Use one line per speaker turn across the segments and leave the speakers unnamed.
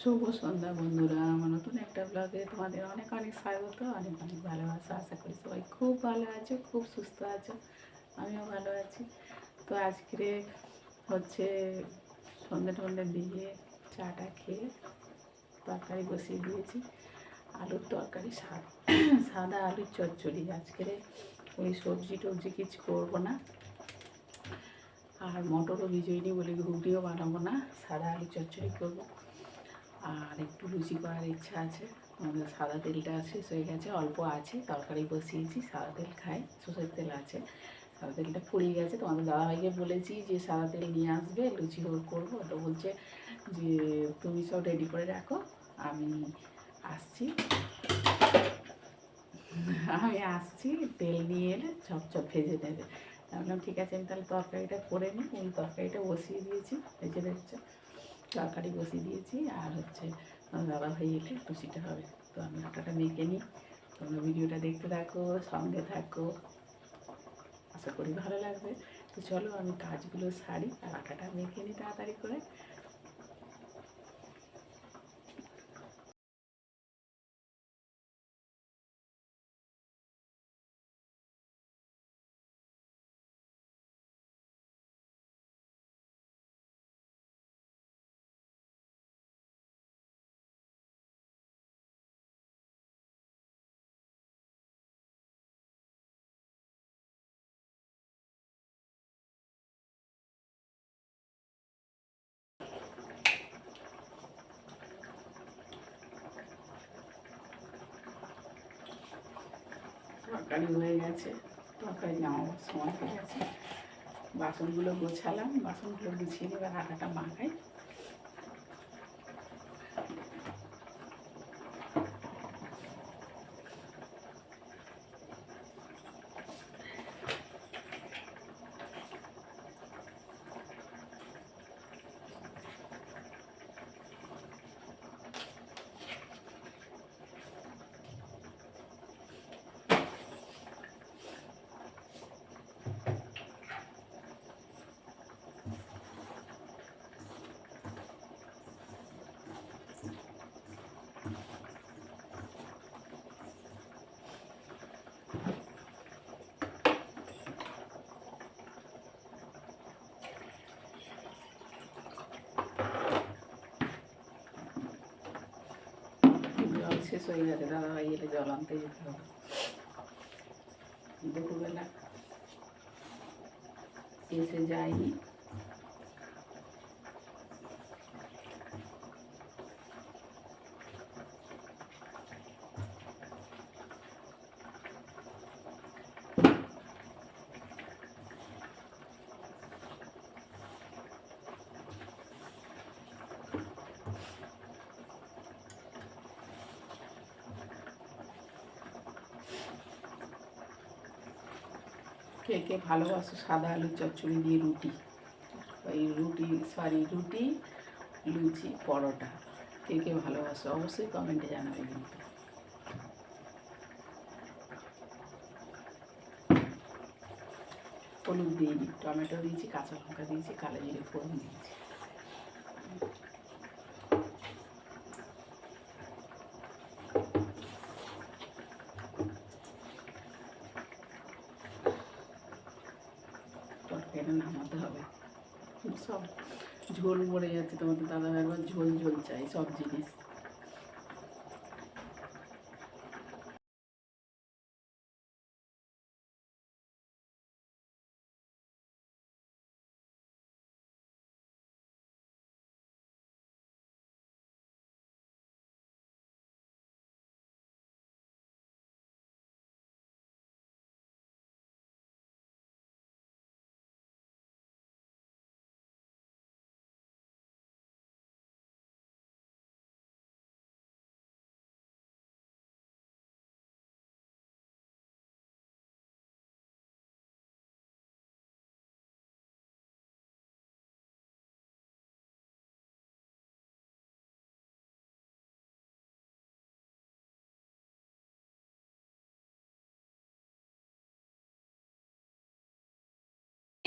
শুভ সন্ধ্যা বন্ধুরা আমার নতুন একটা ব্লগে তোমাদের অনেক অনেক স্বাগত, অনেক অনেক ভালোবাসা, আশা করি সবাই খুব ভালো আছো, খুব সুস্থ আছো, আমিও ভালো আছি। তো আজকে হচ্ছে সন্ধ্যে টন্ধে দিয়ে চাটা খেয়ে তরকারি বসিয়ে দিয়েছি, আলুর তরকারি সাদা সাদা আলুর চচ্চড়ি। আজকে ওই সবজি টবজি কিছু করব না, আর মটরও ভিজোইনি বলে ঘুগনিও বানাবো না, সাদা আলু চচ্চড়ি করব। আর একটু লুচি করার ইচ্ছা আছে। আমাদের সাদা তেলটা শেষ হয়ে গেছে, অল্প আছে, তরকারি বসিয়েছি, সাদা তেল খাই, সর্ষের তেল আছে। সাদা তেলটা ফুরিয়ে গেছে, তোমাদের দাদাভাইকে বলেছি যে সাদা তেল নিয়ে আসবে, লুচি করব। তো বলছে যে, তুমি সব রেডি করে রাখো, আমি আসছি। আমি আসছি, তেল নিয়ে এলে চপ চপ ভেজে দেবে। আমি বললাম ঠিক আছে, আমি তাহলে তরকারিটা করে নিই। ওই তরকারিটা বসিয়ে দিয়েছি, ভেজে দেখছ তরকারি বসিয়ে দিয়েছি, আর হচ্ছে আমার দাদা ভাই এলে লুচিটা হবে। তো আমি আটাটা মেখে নিই। তোমরা ভিডিওটা দেখতে থাকো, সঙ্গে থাকো। আশা করি ভালো লাগবে। তো চলো আমি কাজগুলো সারি আর আটাটা মেখে নিই তাড়াতাড়ি করে। তরকারি হয়ে গেছে। তরকারি নামাবার সময় হয়ে গেছে। বাসনগুলো গোছালাম, বাসনগুলো গুছিয়ে এবার আটাটা মাখাই জল শেষ হয়ে গেছে দাদা ভাই এলে জল আনতে যেতে হবে। দুপুরবেলা। এসে যায়নি। কে ভালোবাসো, সাদা আলুর চচ্চড়ি দিয়ে রুটি। ওই রুটি সরি রুটি, লুচি, পরোটা। কে কে ভালোবাসো অবশ্যই কমেন্টে জানাবে কিন্তু। হলুদ দিইনি টমেটো দিয়েছি, কাঁচা লঙ্কা দিয়েছি, কালো জিরে, ফোড়ন দিয়েছি তরকারিটা নামাতে হবে সব ঝোল মরে যাচ্ছে তোমাদের দাদা একবার ঝোল ঝোল চাই সব জিনিস।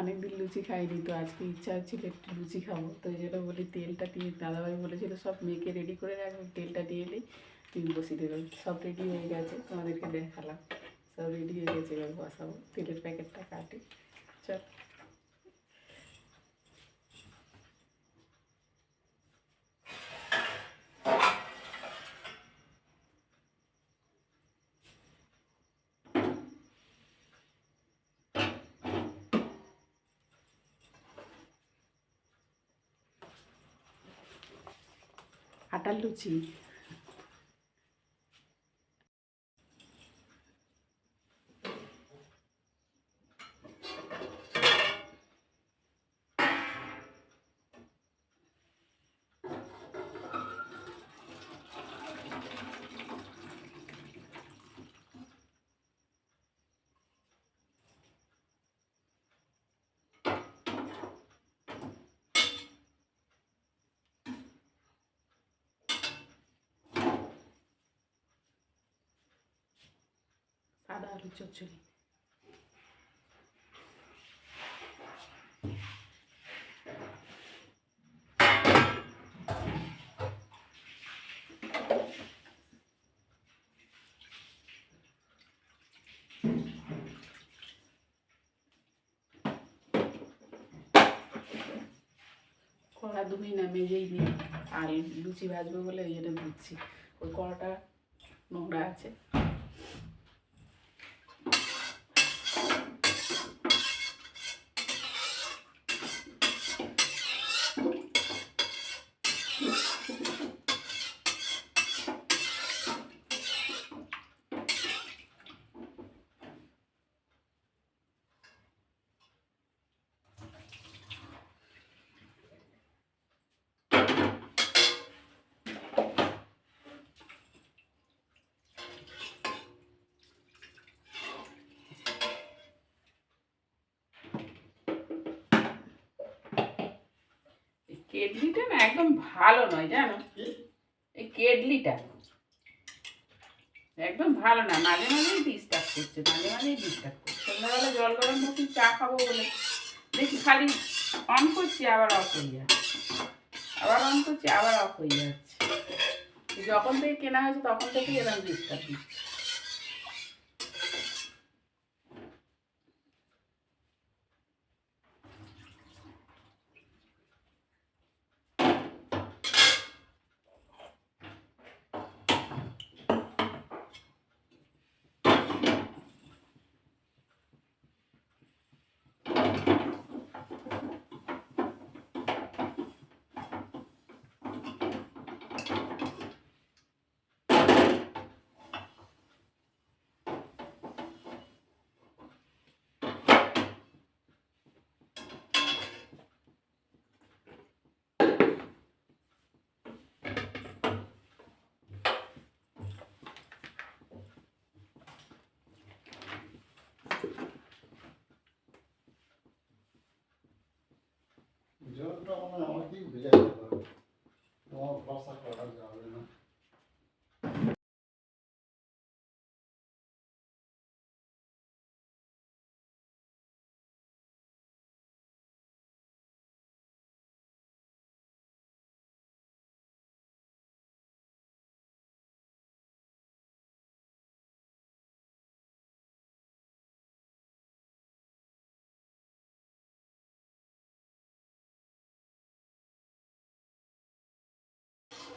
অনেকদিন লুচি খাইনি তো আজকে ইচ্ছা হচ্ছিল একটু লুচি খাব। তো এই জন্য বলি তেলটা দিয়ে, দাদাভাই বলেছিল সব মেয়েকে রেডি করে রাখবে তেলটা দিয়ে দিই তুমি বসিয়ে দেবে সব রেডি হয়ে গেছে, তোমাদেরকে দেখালাম। সব রেডি হয়ে গেছে, এবার বসাবো। তেলের প্যাকেটটা কাটি, চল। আটার লুচি। সাদা আলু চচ্চড়ি কড়া দুমি না, মেজেই নি। আর লুচি ভাজবো বলে এই জন্য দিচ্ছি। ওই কড়াটা নোংরা আছে। এই কেটলিটা না একদম ভালো নয় জানো? এই কেটলিটা একদম ভালো না মাঝে মাঝেই ডিস্টার্ব করছে মাঝে মাঝেই ডিস্টার্ব করছে। সন্ধ্যাবেলা জল গরম করছি চা খাব বলে। দেখি খালি অন করছি আবার অফ হয়ে যাচ্ছে। আবার অন করছি আবার অফ হয়ে যাচ্ছে। যখন থেকে কেনা হয়েছে তখন থেকেই এরকম ডিস্টার্ব দিচ্ছে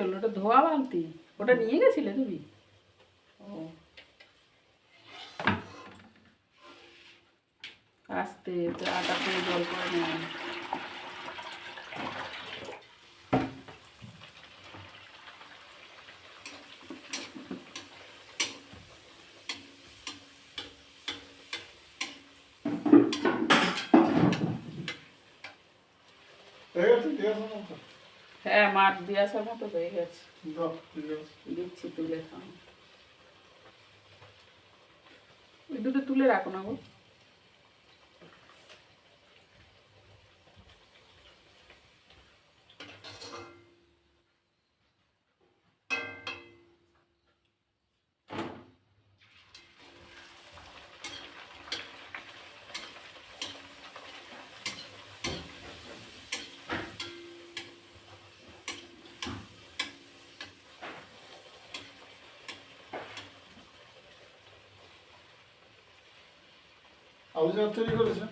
হলো? ওটা ধোয়া বালতি? ওটা নিয়ে গেছিলে তুমি? ও। আস্তে আটা করে জল করে
নেওয়া Pega a
হ্যাঁ মাঠ দিয়ে আসার মতো হয়ে গেছে। দিচ্ছি তুলে খাও দুটো তুলে রাখো না গো।
আলু চচ্চড়ি করেছে?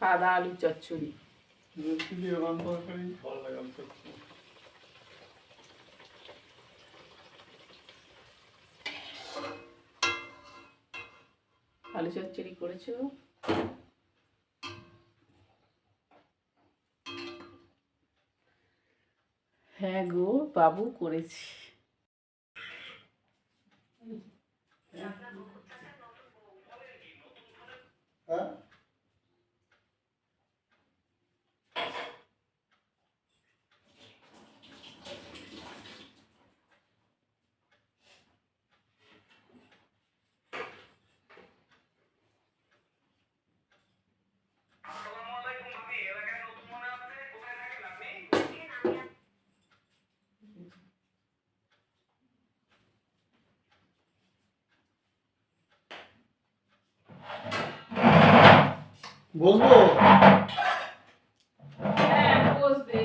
সাদা আলু চচ্চড়ি।
আলু চচ্চড়ি
করেছ? হ্যাঁ গো বাবু করেছি
হ্যাঁ বসবো
হ্যাঁ বসবে।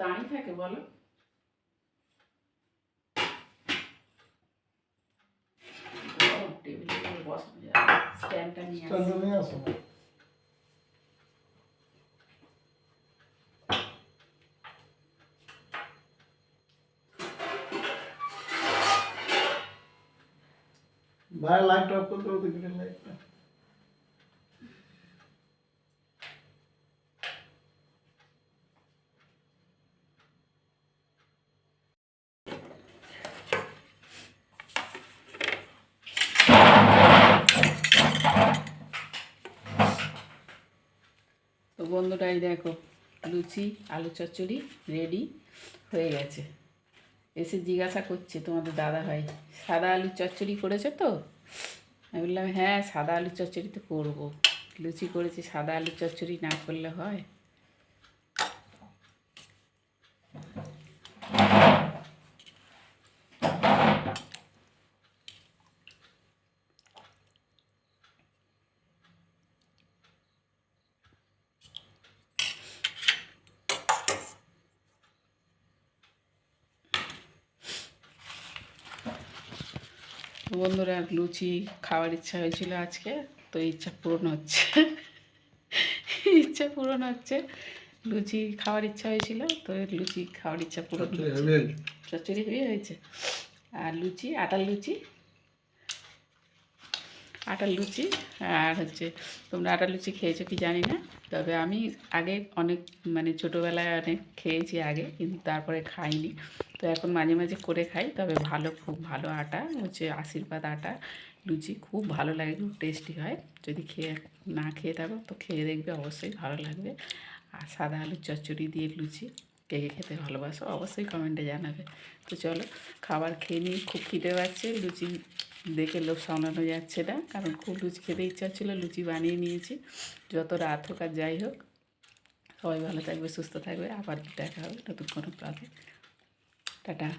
দাঁড়িয়ে থাকে বলো। টেবিলে বসানো স্ট্যান্ডটা নিয়ে আসো।
ভাই লাইট অফ করতে হবে গ্রিন লাইটটা
তো বন্ধুটাই দেখো, লুচি, আলু চচ্চড়ি রেডি হয়ে গেছে। এসে জিজ্ঞাসা করছে তোমাদের দাদা ভাই সাদা আলু চচ্চড়ি করেছে তো? আমি বললাম হ্যাঁ সাদা আলু চচ্চড়ি তো করব। লুচি করেছি, সাদা আলু চচ্চড়ি না করলে হয়? বন্ধুরা লুচি খাওয়ার ইচ্ছা হয়েছিল আজকে তো ইচ্ছা পূরণ হচ্ছে। ইচ্ছা পূরণ হচ্ছে। লুচি খাওয়ার ইচ্ছা হয়েছিল তো লুচি খাওয়ার ইচ্ছা পূরণ চচ্চড়ি হয়ে হয়েছে। আর লুচি আটার লুচি। আটার লুচি আর হচ্ছে তোমরা আটার লুচি খেয়েছো কি জানি না তবে আমি আগে অনেক মানে ছোটোবেলায় অনেক খেয়েছি আগে কিন্তু তারপরে খাইনি। তো এখন মাঝে মাঝে করে খাই, তবে ভালো, খুব ভালো আটা, হচ্ছে আশীর্বাদ আটা, লুচি খুব ভালো লাগে, খুব টেস্টি হয়। যদি খেয়ে না খেয়ে থাকো, তো খেয়ে দেখবে, অবশ্যই ভালো লাগবে। আর সাদা আলুর চচ্চড়ি দিয়ে লুচি, কে কে খেতে ভালোবাসো, অবশ্যই কমেন্টে জানাবে। তো চলো, খাবার খেয়ে নিয়ে খুব খিদে পাচ্ছে, লুচি দেখে লোভ সামলানো যাচ্ছে না, কারণ খুব লুচি খেতে ইচ্ছা ছিল লুচি বানিয়ে নিয়েছি। যত রাত হোক আর যাই হোক, সবাই ভালো থাকবে, সুস্থ থাকবে, আবার দেখা হবে নতুন কোনো ব্লগে 对吧？